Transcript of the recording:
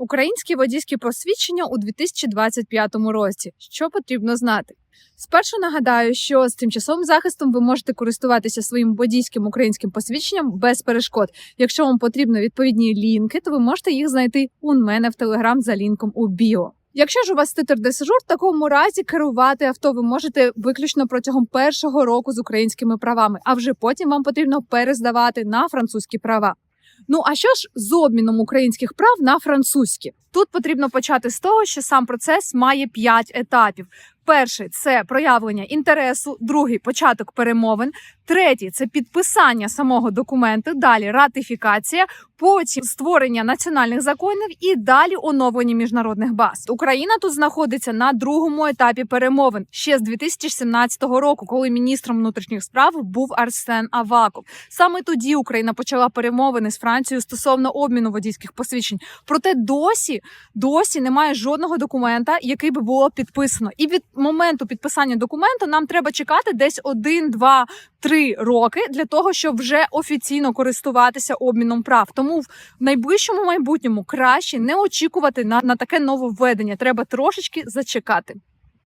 Українські водійські посвідчення у 2025 році. Що потрібно знати? Спершу нагадаю, що з тимчасовим захистом ви можете користуватися своїм водійським українським посвідченням без перешкод. Якщо вам потрібні відповідні лінки, то ви можете їх знайти у мене в телеграм за лінком у біо. Якщо ж у вас титр де сежур, в такому разі керувати авто ви можете виключно протягом першого року з українськими правами, а вже потім вам потрібно перездавати на французькі права. Ну а що ж з обміном українських прав на французькі? Тут потрібно почати з того, що сам процес має п'ять етапів. Перший це проявлення інтересу, другий початок перемовин, третій це підписання самого документу, далі ратифікація, потім створення національних законів і далі оновлення міжнародних баз. Україна тут знаходиться на другому етапі перемовин ще з 2017 року, коли міністром внутрішніх справ був Арсен Аваков. Саме тоді Україна почала перемовини з Францією стосовно обміну водійських посвідчень. Проте досі досі немає жодного документа, який би було підписано. І від моменту підписання документу нам треба чекати десь один, два, три роки для того, щоб вже офіційно користуватися обміном прав. Тому в найближчому майбутньому краще не очікувати на, на таке нововведення. Треба трошечки зачекати.